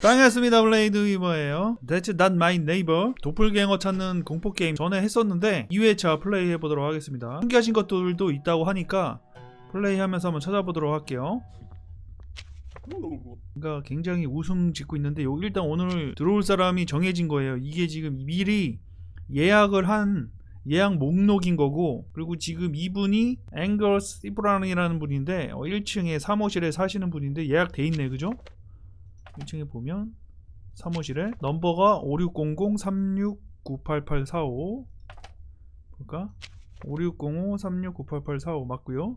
반갑습니다 블레이드 위버예요. That's not my neighbor. 도플갱어 찾는 공포게임 전에 했었는데 2회차 플레이 해보도록 하겠습니다. 신기하신 것들도 있다고 하니까 플레이하면서 한번 찾아보도록 할게요. 그러니까 굉장히 웃음 짓고 있는데 여기 일단 오늘 들어올 사람이 정해진 거예요. 이게 지금 미리 예약을 한 예약 목록인 거고 그리고 지금 이분이 앵거스 시브란이라는 분인데 1층에 사무실에 사시는 분인데 예약돼 있네 그죠? 1층에 보면 사무실에 넘버가 5600-36988845 볼까? 5605-36988845 맞고요.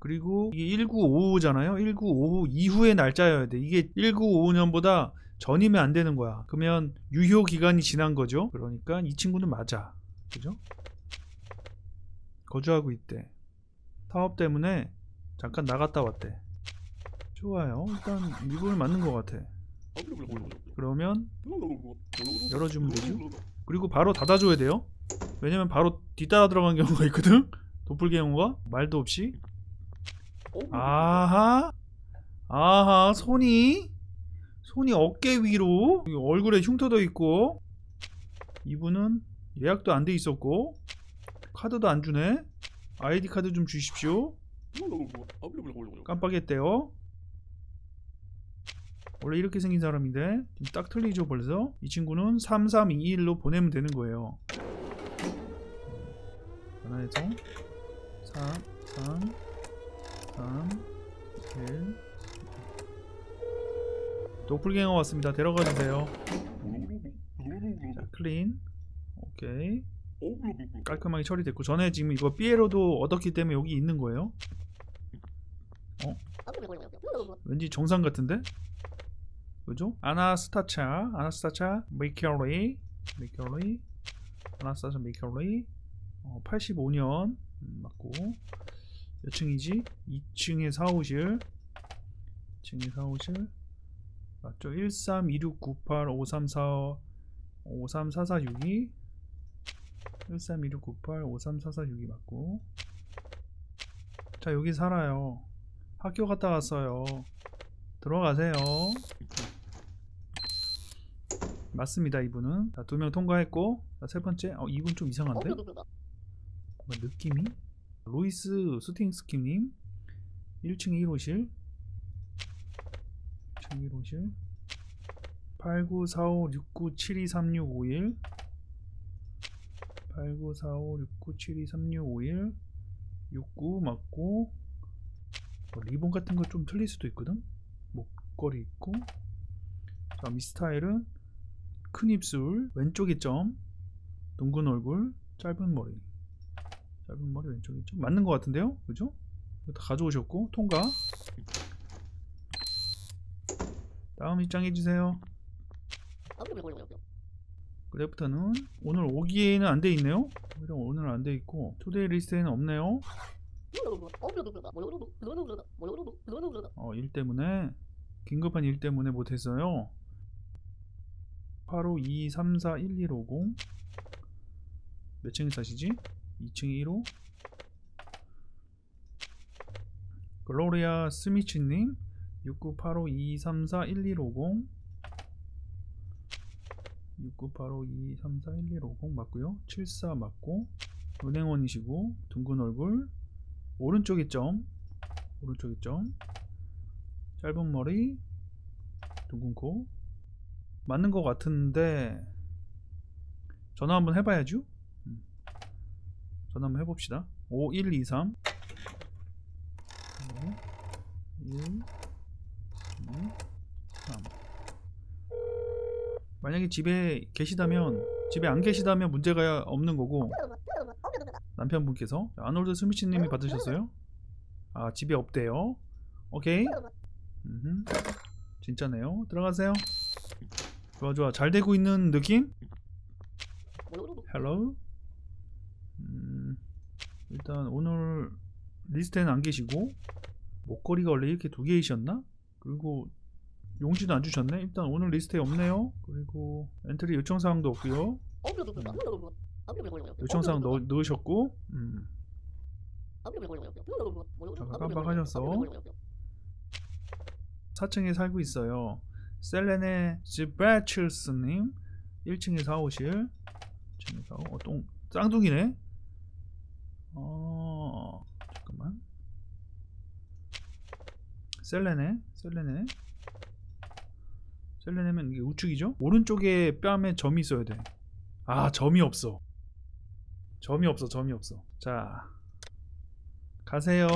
그리고 이게 1955잖아요. 1955 이후의 날짜여야 돼. 이게 1955년보다 전이면 안 되는 거야. 그러면 유효 기간이 지난 거죠. 그러니까 이 친구는 맞아. 그죠? 거주하고 있대. 사업 때문에 잠깐 나갔다 왔대. 좋아요. 일단 이분을 맞는 것 같아. 그러면 열어주면 되죠? 그리고 바로 닫아줘야 돼요. 왜냐면 바로 뒤따라 들어간 경우가 있거든. 도플갱어가 말도 없이. 아하, 아하, 손이 손이 어깨 위로 얼굴에 흉터도 있고 이분은 예약도 안 돼 있었고 카드도 안 주네. 아이디 카드 좀 주십시오. 깜빡했대요. 원래 이렇게 생긴 사람인데 딱 틀리죠 벌써? 이 친구는 3321로 보내면 되는 거예요. 전화해서 4 3 3 1 도플갱어 왔습니다. 데려가 주세요. 자 클린. 오케이. 깔끔하게 처리됐고 전에 지금 이거 삐에로도 얻었기 때문에 여기 있는 거예요? 왠지 정상 같은데 그죠? 아나스타차, 아나스타차, 메이커리, 메이커리, 아나스타차 메이커리, 어, 85년. 음, 맞고. 몇 층이지? 2층의 사무실, 2층의 사무실. 맞죠? 1326985345 534462 132698 534462 맞고. 자 여기 살아요. 학교 갔다 왔어요. 들어가세요 맞습니다 이분은. 자, 두명 통과했고 자, 세 번째 어 이분 좀 이상한데? 뭔가 느낌이? 로이스 스팅스킴님 1층 1호실. 1층 1호실. 894569723651 894569723651 69 맞고 뭐 리본 같은 거 좀 틀릴 수도 있거든? 목걸이 있고. 자 미스타일은 큰 입술 왼쪽에 점 둥근 얼굴 짧은 머리. 짧은 머리 왼쪽에 점. 맞는 것 같은데요? 그죠? 다 가져오셨고 통과. 다음 입장해 주세요. 그래프터는 오늘 오기에는 안 돼 있네요. 오늘 안 돼 있고 투데이 리스트에는 없네요. 어, 일 때문에 긴급한 일 때문에 못했어요. 85234150 몇 층에 사시지? 2층 1호. 글로리아 스미치님 6985234150 6985234150 맞고요. 74 맞고 은행원이시고 둥근 얼굴. 오른쪽에 점. 오른쪽에 점. 짧은 머리. 둥근 코 맞는 것 같은데 전화 한번 해봐야죠 음. 전화 한번 해봅시다 5123 1 2 3 만약에 집에 계시다면 집에 안 계시다면 문제가 없는 거고 남편분께서 아놀드 스미치님이 받으셨어요? 아 집에 없대요. 오케이. 음흠. 진짜네요. 들어가세요. 좋아 좋아 잘 되고 있는 느낌? 헬로. 음, 일단 오늘 리스트에는 안 계시고 목걸이가 원래 이렇게 두 개이셨나? 그리고 용지도 안 주셨네. 일단 오늘 리스트에 없네요. 그리고 엔트리 요청 사항도 없고요. 요청 사항 넣, 넣으셨고. 음. 깜빡하셨어. 4층에 살고 있어요. 셀레네 지브라칠스님 1층에 사오실 1층에 사오 어, 똥 쌍둥이네. 어 잠깐만. 셀레네 셀레네. 셀레네면 이게 우측이죠? 오른쪽에 뺨에 점이 있어야 돼아 점이 없어. 점이 없어 점이 없어. 자 가세요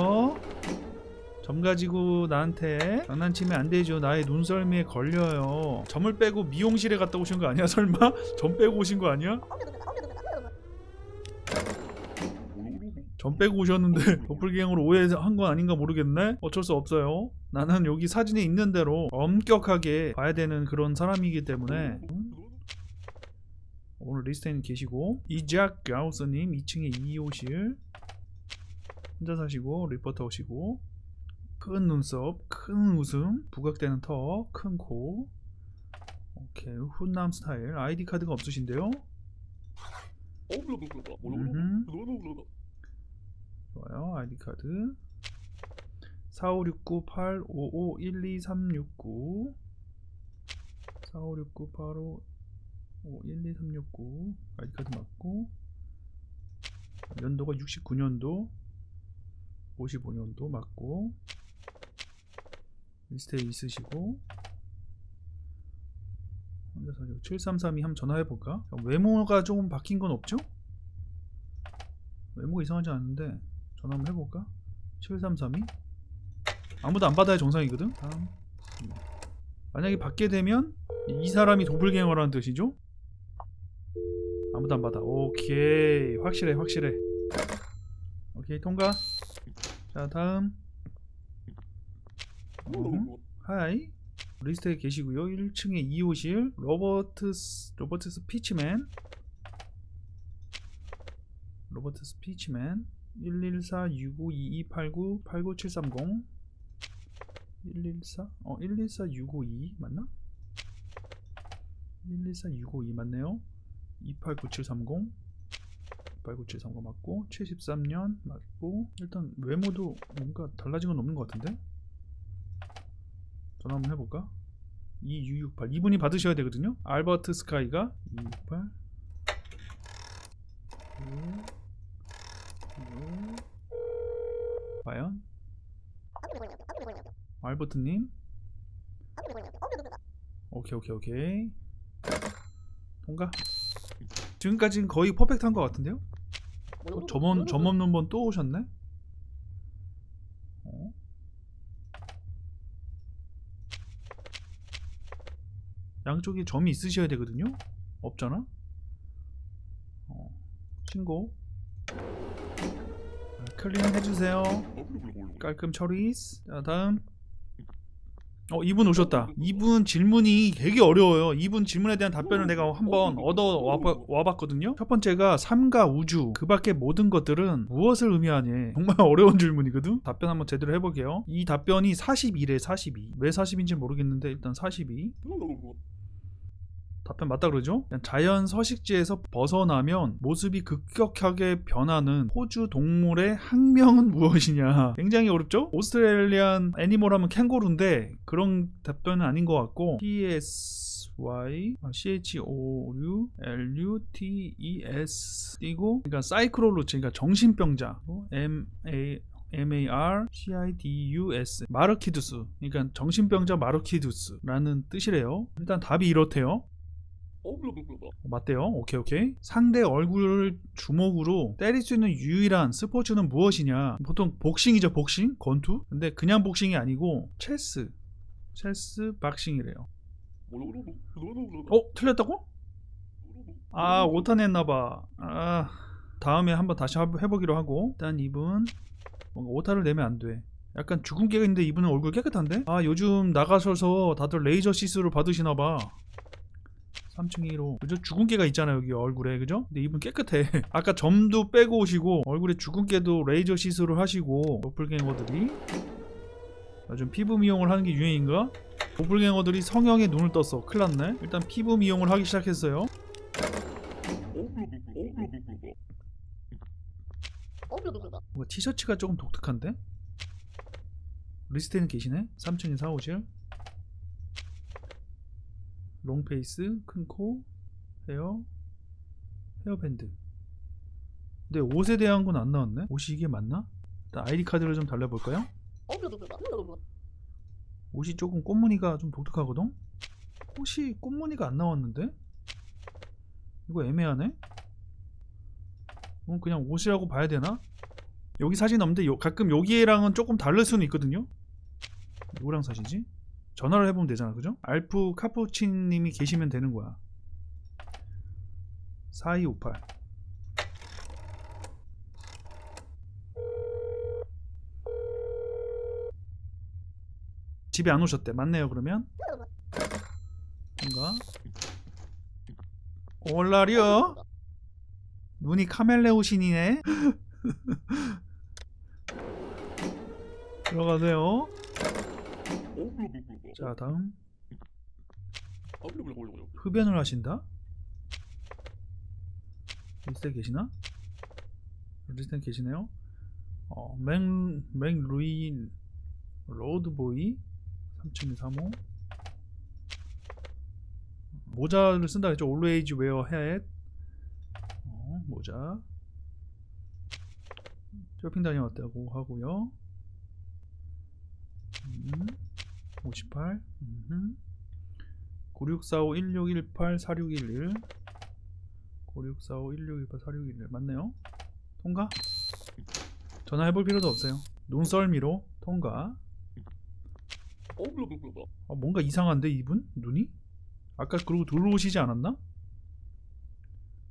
점 가지고 나한테 장난치면 안 되죠. 나의 눈썰미에 걸려요. 점을 빼고 미용실에 갔다 오신 거 아니야? 설마? 점 빼고 오신 거 아니야? 점 빼고 오셨는데 도플갱어로 오해한 건 아닌가 모르겠네. 어쩔 수 없어요. 나는 여기 사진에 있는 대로 엄격하게 봐야 되는 그런 사람이기 때문에 음? 오늘 리스트에는 계시고 이작 가우스님 2층에 2호실 혼자 사시고 리포터 오시고 큰 눈썹, 큰 웃음, 부각되는 턱, 큰 코. 오케이, 훈남 스타일. 아이디 카드가 없으신데요? 음흠. 좋아요, 아이디 카드. 4569-855-12369 4569-855-12369 아이디 카드 맞고 연도가 69년도 55년도 맞고 리 스트에 있으시고 혼자 사시고 7332 한번 전화해볼까? 외모가 조금 바뀐 건 없죠? 외모가 이상하지 않은데 전화 한번 해볼까? 7332 아무도 안 받아야 정상이거든? 다음 만약에 받게 되면 이 사람이 도플갱어라는 뜻이죠? 아무도 안 받아 오케이 확실해 확실해 오케이 통과 자 다음 음, 하이. 리스트에 계시고요. 1층에 2호실. 로버트스 로버트스 피치맨. 로버트스 피치맨. 114-652289-89730 114? 어 114-652 맞나? 114-652 맞네요. 289730 289730 맞고 73년 맞고 일단 외모도 뭔가 달라진 건 없는 것 같은데 전화 한번 해볼까? 2668 이분이 받으셔야 되거든요 알버트 스카이가 268 과연? 알버트님 오케이 오케이 오케이 통과 지금까지는 거의 퍼펙트한 것 같은데요? 어, 점 없는 분또 오셨네? 어? 양쪽에 점이 있으셔야 되거든요? 없잖아? 어, 신고. 자, 클린 해주세요. 깔끔 처리 자 다음. 어 이분 오셨다. 이분 질문이 되게 어려워요. 이분 질문에 대한 답변을 내가 한번 얻어 와봐, 와봤거든요. 첫 번째가 삶과 우주. 그 밖의 모든 것들은 무엇을 의미하니? 정말 어려운 질문이거든. 답변 한번 제대로 해볼게요. 이 답변이 42래 42 왜 40인지 모르겠는데 일단 42 답변 맞다 그러죠? 자연 서식지에서 벗어나면 모습이 급격하게 변하는 호주 동물의 학명은 무엇이냐? 굉장히 어렵죠? 오스트레일리안 애니멀 하면 캥거루인데 그런 답변은 아닌 것 같고 PSY C H O U L U T E S 띄고 그러니까 사이클로루츠 그러니까 정신병자 M A M-A-R C-I-D-U-S 마르키두스 그러니까 정신병자 마르키두스라는 뜻이래요 일단 답이 이렇대요 어, 맞대요. 오케이 오케이. 상대 얼굴을 주먹으로 때릴 수 있는 유일한 스포츠는 무엇이냐? 보통 복싱이죠, 복싱, 권투. 근데 그냥 복싱이 아니고 체스, 체스 박싱이래요. 어, 틀렸다고? 아, 오타냈나봐. 아, 다음에 한번 다시 하- 해보기로 하고. 일단 이분 뭔가 오타를 내면 안 돼. 약간 주근깨가 있는데 이분은 얼굴 깨끗한데? 아, 요즘 나가셔서 다들 레이저 시술을 받으시나봐. 3층 1호 그죠? 주근깨가 있잖아요 여기 얼굴에. 그죠? 근데 이분 깨끗해. 아까 점도 빼고 오시고 얼굴에 주근깨도 레이저 시술을 하시고 도플갱어들이. 요즘 피부 미용을 하는 게 유행인가? 도플갱어들이 성형에 눈을 떴어. 큰일 났네. 일단 피부 미용을 하기 시작했어요. 뭔가 티셔츠가 조금 독특한데? 리스트에는 계시네? 3층에 4호실 롱페이스, 큰 코, 헤어, 헤어밴드. 근데 옷에 대한 건 안 나왔네. 옷이 이게 맞나? 일단 아이디 카드를 좀 달려볼까요? 옷이 조금 꽃무늬가 좀 독특하거든? 옷이 꽃무늬가 안 나왔는데? 이거 애매하네? 이건 그냥 옷이라고 봐야 되나? 여기 사진 없는데 요- 가끔 여기랑은 조금 다를 수는 있거든요? 누구랑 사시지? 전화를 해보면 되잖아 그죠? 알프 카푸치님이 계시면 되는 거야. 4258 집에 안 오셨대. 맞네요 그러면? 뭔가? 올라리요 눈이 카멜레오신이네. 들어가세요 자 다음. 흡연을 하신다? 리스트에 계시나? 리스트에 계시네요. 어, 맥, 맥루이 로드보이 3층 35 모자를 쓴다 했죠. always wear hat. 어, 모자. 쇼핑 다녀왔다고 하고요. 음, 58 음, 9645 1618 4611 9645 1618 4611 맞네요 통과? 전화해볼 필요도 없어요 눈썰미로 통과 아, 뭔가 이상한데 이분? 눈이? 아까 그러고 들어오시지 않았나?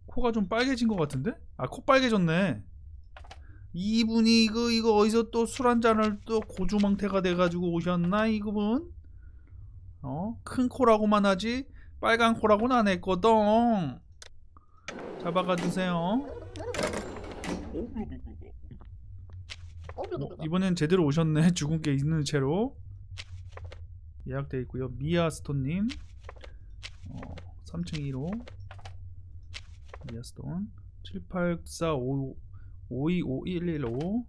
코가 좀 빨개진 것 같은데? 아 코 빨개졌네 이분이 이거 이거 어디서 또 술 한 잔을 또 고주망태가 돼가지고 오셨나 이분? 어? 큰 코라고만 하지 빨간 코라고는 안 했거든. 잡아가 주세요. 어, 이번엔 제대로 오셨네 죽은 게 있는 채로. 예약돼 있고요. 미아스톤님. 어, 3층 1호 미아스톤. 7845 525115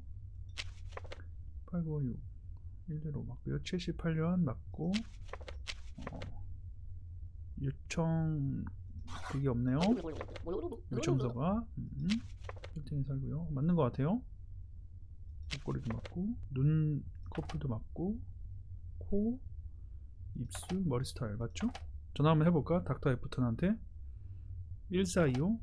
896 115 맞고요. 78년 맞고 어, 요청 그게 없네요. 요청서가. 음, 1등에 살고요. 맞는 것 같아요. 목걸이도 맞고 눈 커플도 맞고 코 입술 머리 스타일 맞죠? 전화 한번 해볼까? 닥터 애프턴한테? 1425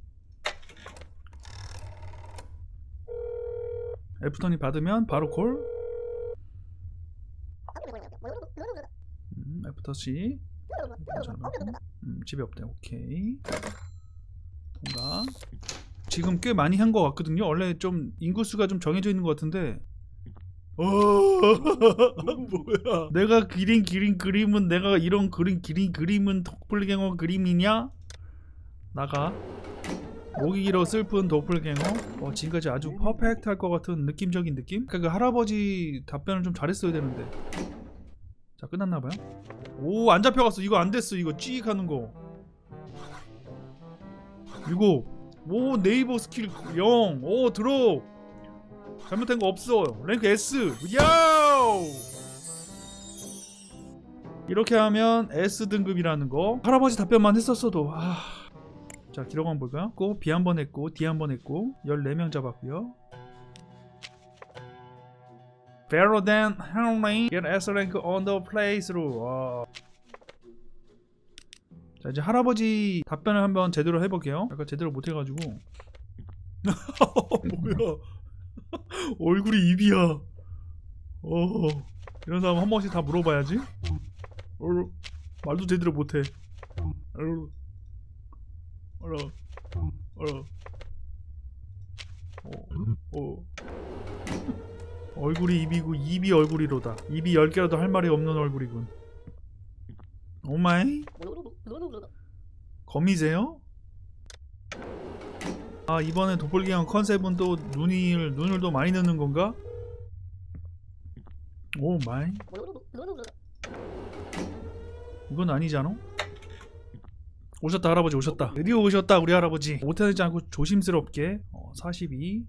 애프턴이 받으면 바로 콜. 음, 애프터씨. 음, 집에 없대. 오케이. 통과 지금 꽤 많이 한 것 같거든요. 원래 좀 인구수가 좀 정해져 있는 것 같은데. 어. 뭐야? 내가 그린 그린 그림은 내가 이런 그린 그린 그림은 도플갱어 그림이냐? 나가 목이 길어 슬픈 도플갱어? 어, 지금까지 아주 퍼펙트 할 것 같은 느낌적인 느낌? 그러니까 그 할아버지 답변을 좀 잘했어야 되는데. 자 끝났나봐요. 오 안 잡혀갔어. 이거 안 됐어. 이거 찍 하는 거. 이거 오 네이버 스킬 0오 들어 잘못된 거 없어. 랭크 S. 야우 이렇게 하면 S 등급이라는 거. 할아버지 답변만 했었어도 아... 자 기록 한번 볼까요? 고 B 한 번 했고 D 한 번 했고 14명 잡았고요. Better than Henry Get S rank on the playthrough 와. 자 이제 할아버지 답변을 한번 제대로 해볼게요. 약간 제대로 못해가지고. 뭐야? 얼굴이 입이야. 어. 이런 사람 한 번씩 다 물어봐야지. 어, 말도 제대로 못해. 어, 어라. 어라. 어, 어. 얼굴이 입이고 입이 얼굴이로다. 입이 10개라도 할 말이 없는 얼굴이군. 오마이. 거미세요? 아 이번에 도플갱어 컨셉은 또 눈을 눈을 또 많이 넣는 건가? 오 마이. 이건 아니잖아. 오셨다 할아버지 오셨다. 드디어 오셨다 우리 할아버지. 못하지 않고 조심스럽게 어, 42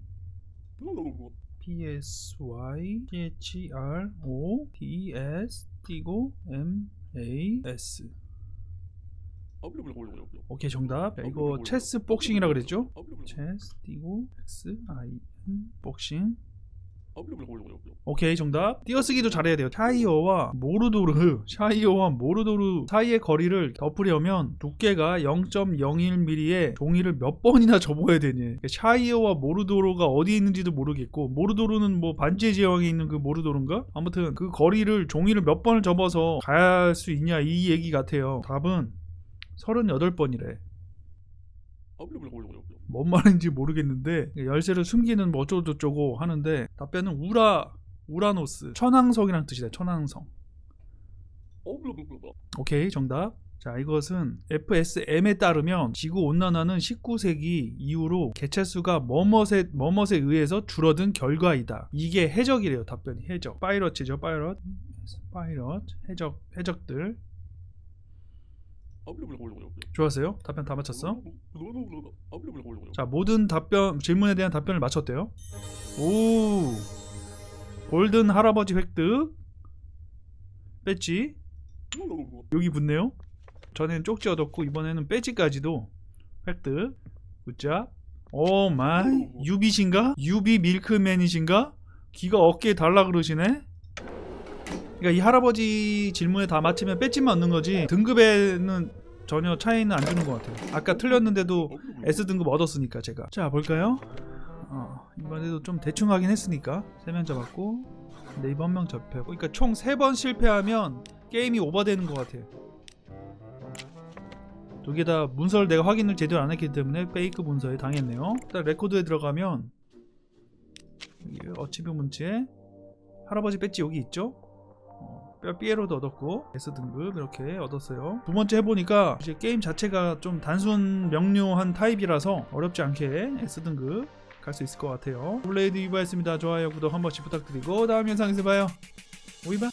PSY PHR O DS 띄고 M A S 오케이 정답 자, 이거 체스 복싱이라 그랬죠? 체스 띄고 X I N 복싱 오케이 정답. 띄어쓰기도 잘해야 돼요. 샤이어와 모르도르 샤이어와 모르도르 사이의 거리를 덮으려면 두께가 0.01mm의 종이를 몇 번이나 접어야 되니. 샤이어와 모르도르가 어디 있는지도 모르겠고 모르도르는 뭐 반지의 제왕에 있는 그 모르도르인가? 아무튼 그 거리를 종이를 몇 번을 접어서 갈 수 있냐 이 얘기 같아요. 답은 38번이래 뭔 말인지 모르겠는데 열쇠를 숨기는 뭐 어쩌고저쩌고 하는데 답변은 우라 우라노스. 천왕성이란 뜻이다 천왕성 오케이 정답. 자 이것은 FSM에 따르면 지구 온난화는 19세기 이후로 개체수가 뭐뭇에 뭐뭇에 의해서 줄어든 결과이다. 이게 해적이래요 답변이. 해적. 파이러츠죠 파이럿. 파이럿 해적 해적들 좋았어요 답변 다 맞췄어 자 모든 답변 질문에 대한 답변을 맞췄대요. 오 골든 할아버지 획득 배지 여기 붙네요. 전에는 쪽지 얻었고 이번에는 배지까지도 획득. 굿잡. 오 마이 유비신가? 유비 밀크맨이신가? 귀가 어깨에 달라 그러시네. 그러니까 이 할아버지 질문에 다 맞히면 배지만 얻는 거지 등급에는 전혀 차이는 안 주는 것 같아요. 아까 틀렸는데도 S 등급 얻었으니까 제가 자 볼까요? 어, 이번에도 좀 대충 하긴 했으니까 3명 잡았고 네이버 한명 잡혔고 그러니까 총 3번 실패하면 게임이 오버되는 것 같아요 두 개 다 문서를 내가 확인을 제대로 안 했기 때문에 페이크 문서에 당했네요 일단 레코드에 들어가면 여기 어치브먼트에 할아버지 배지 여기 있죠? 어, 뼈 삐에로도 얻었고 S 등급 이렇게 얻었어요. 두 번째 해보니까 이제 게임 자체가 좀 단순 명료한 타입이라서 어렵지 않게 S 등급 갈 수 있을 것 같아요. 블레이드 이브였습니다. 좋아요, 구독 한 번씩 부탁드리고 다음 영상에서 봐요. 오이바.